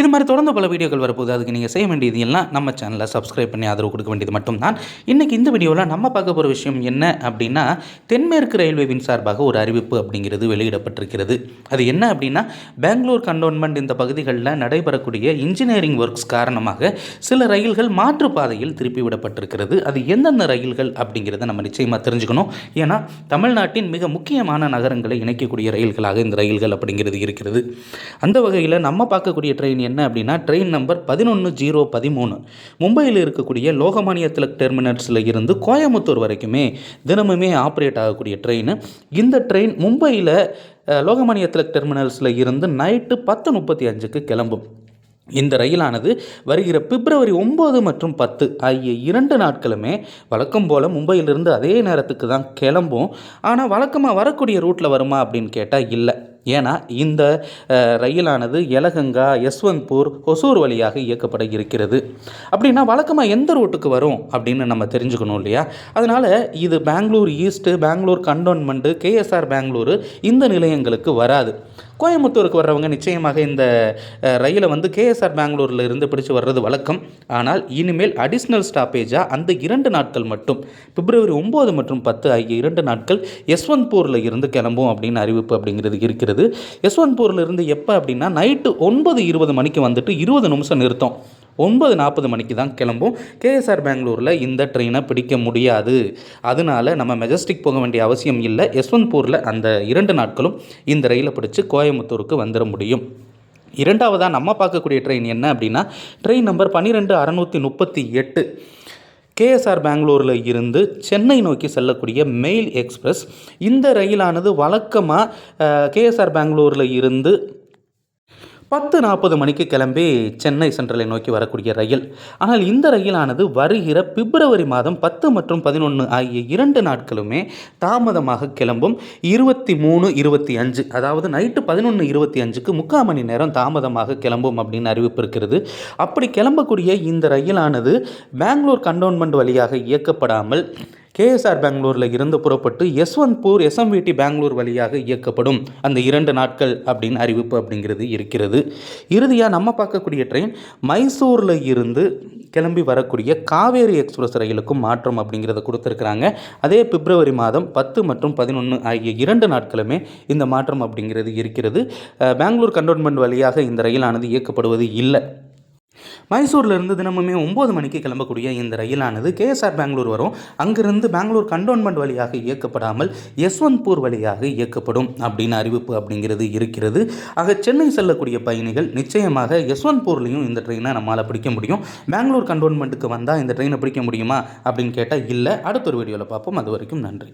இது மாதிரி தொடர்ந்து பல வீடியோக்கள் வரப்போகுது. அதுக்கு நீங்கள் செய்ய வேண்டியது எல்லாம் நம்ம சேனலை சப்ஸ்கிரைப் பண்ணி ஆதரவு கொடுக்க வேண்டியது மட்டும்தான். இன்றைக்கி இந்த வீடியோவில் நம்ம பார்க்க போகிற விஷயம் என்ன அப்படின்னா தென்மேற்கு ரயில்வேவின் சார்பாக ஒரு அறிவிப்பு அப்படிங்கிறது வெளியிடப்பட்டிருக்கிறது. அது என்ன அப்படின்னா பெங்களூர் கண்டோன்மெண்ட் இந்த பகுதிகளில் நடைபெறக்கூடிய இன்ஜினியரிங் ஒர்க்ஸ் காரணமாக சில ரயில்கள் மாற்றுப்பாதையில் திருப்பி விடப்பட்டிருக்கிறது. அது எந்தெந்த ரயில்கள் அப்படிங்கிறத நம்ம நிச்சயமாக தெரிஞ்சுக்கணும். ஏன்னா தமிழ்நாட்டின் மிக முக்கியமான நகரங்களை இணைக்கக்கூடிய ரயில்களாக இந்த ரயில்கள் அப்படிங்கிறது இருக்கிறது. அந்த வகையில் நம்ம பார்க்கக்கூடிய ட்ரெயின் என்ன அப்படின்னா ட்ரெயின் நம்பர் பதினொன்று ஜீரோ பதிமூணு. மும்பையில் இருக்கக்கூடிய லோகமானிய திலக் டெர்மினல்ஸில் இருந்து கோயம்புத்தூர் வரைக்குமே தினமுமே ஆப்ரேட் ஆகக்கூடிய ட்ரெயின் இந்த ட்ரெயின் மும்பையில் லோகமானிய திலக் டெர்மினல்ஸில் இருந்து நைட்டு பத்து முப்பத்தி அஞ்சுக்கு கிளம்பும். இந்த ரயிலானது வருகிற பிப்ரவரி ஒம்பது மற்றும் பத்து ஆகிய இரண்டு நாட்களுமே வழக்கம் போல் மும்பையிலிருந்து அதே நேரத்துக்கு தான் கிளம்பும். ஆனால் வழக்கமாக வரக்கூடிய ரூட்டில் வருமா அப்படின்னு கேட்டால் இல்லை. ஏன்னா இந்த ரயிலானது எலகங்கா யஸ்வந்த்பூர் ஒசூர் வழியாக இயக்கப்பட இருக்கிறது. அப்படின்னா வழக்கமாக எந்த ரூட்டுக்கு வரும் அப்படின்னு நம்ம தெரிஞ்சுக்கணும் இல்லையா? அதனால் இது Bangalore east Bangalore cantonment KSR Bengaluru இந்த நிலையங்களுக்கு வராது. கோயம்புத்தூருக்கு வர்றவங்க நிச்சயமாக இந்த ரயிலை வந்து கேஎஸ்ஆர் பெங்களூரில் இருந்து பிடிச்சு வர்றது வழக்கம். ஆனால் இனிமேல் அடிஷ்னல் ஸ்டாப்பேஜாக அந்த இரண்டு நாட்கள் மட்டும். பிப்ரவரி ஒம்பது மற்றும் பத்து ஆகிய இரண்டு நாட்கள் யஸ்வந்த்பூரில் இருந்து கிளம்பும் அப்படின்னு அறிவிப்பு அப்படிங்கிறது இருக்கிறது. யஸ்வந்த்பூரில் இருந்து எப்போ அப்படின்னா நைட்டு ஒன்பது இருபது மணிக்கு வந்துட்டு இருபது நிமிஷம் நிறுத்தம். ஒன்பது நாற்பது மணிக்கு தான் கிளம்பும் கேஎஸ்ஆர் பெங்களூரில் இந்த ட்ரெயினை பிடிக்க முடியாது. அதனால நம்ம மெஜஸ்டிக் போக வேண்டிய அவசியம் இல்லை. யஸ்வந்த்பூரில் அந்த இரண்டு நாட்களும் இந்த ரயிலை பிடிச்சி கோயம்புத்தூருக்கு வந்துட முடியும். இரண்டாவதாக நம்ம பார்க்கக்கூடிய ட்ரெயின் என்ன அப்படின்னா ட்ரெயின் நம்பர் பன்னிரெண்டு அறநூற்றி முப்பத்தி எட்டு. கேஎஸ்ஆர் பெங்களூரில் இருந்து சென்னை நோக்கி செல்லக்கூடிய மெயில் எக்ஸ்பிரஸ் இந்த ரயிலானது வழக்கமாக கேஎஸ்ஆர் பெங்களூரில் இருந்து பத்து நாற்பது மணிக்கு கிளம்பி சென்னை சென்ட்ரலை நோக்கி வரக்கூடிய ரயில். ஆனால் இந்த ரயிலானது வருகிற பிப்ரவரி மாதம் பத்து மற்றும் பதினொன்று ஆகிய இரண்டு நாட்களுமே தாமதமாக கிளம்பும். இருபத்தி மூணு இருபத்தி அஞ்சு அதாவது நைட்டு பதினொன்று இருபத்தி அஞ்சுக்கு முக்கால் மணி நேரம் தாமதமாக கிளம்பும் அப்படின்னு அறிவிப்பு இருக்கிறது. அப்படி கிளம்பக்கூடிய இந்த ரயிலானது பெங்களூர் கண்டோன்மெண்ட் வழியாக இயக்கப்படாமல் கேஎஸ்ஆர் பெங்களூரில் இருந்து புறப்பட்டு யஸ்வந்த்பூர் எஸ்எம்விடி பெங்களூர் வழியாக இயக்கப்படும். அந்த இரண்டு நாட்கள் அப்படின்னு அறிவிப்பு அப்படிங்கிறது இருக்கிறது. இறுதியாக நம்ம பார்க்கக்கூடிய ட்ரெயின் மைசூரில் இருந்து கிளம்பி வரக்கூடிய காவேரி எக்ஸ்பிரஸ் ரயிலுக்கும் மாற்றம் அப்படிங்கிறத கொடுத்துருக்குறாங்க. அதே பிப்ரவரி மாதம் பத்து மற்றும் பதினொன்று ஆகிய இரண்டு நாட்களுமே இந்த மாற்றம் அப்படிங்கிறது இருக்கிறது. பெங்களூர் கண்டோன்மெண்ட் வழியாக இந்த ரயிலானது இயக்கப்படுவது இல்லை. மைசூர்லேருந்து தினமுமே ஒம்பது மணிக்கு கிளம்பக்கூடிய இந்த ரயிலானது கேஎஸ்ஆர் பெங்களூர் வரும். அங்கிருந்து பெங்களூர் கண்டோன்மெண்ட் வழியாக இயக்கப்படாமல் யஸ்வந்த்பூர் வழியாக இயக்கப்படும் அப்படின்னு அறிவிப்பு அப்படிங்கிறது இருக்கிறது. ஆக சென்னை செல்லக்கூடிய பயணிகள் நிச்சயமாக யஸ்வந்த்பூர்லேயும் இந்த ட்ரெயினை நம்மளால் பிடிக்க முடியும். பெங்களூர் கண்டோன்மெண்ட்டுக்கு வந்தால் இந்த ட்ரெயினை பிடிக்க முடியுமா அப்படின்னு கேட்டால் இல்லை. அடுத்த ஒரு வீடியோவில் பார்ப்போம். அது வரைக்கும் நன்றி.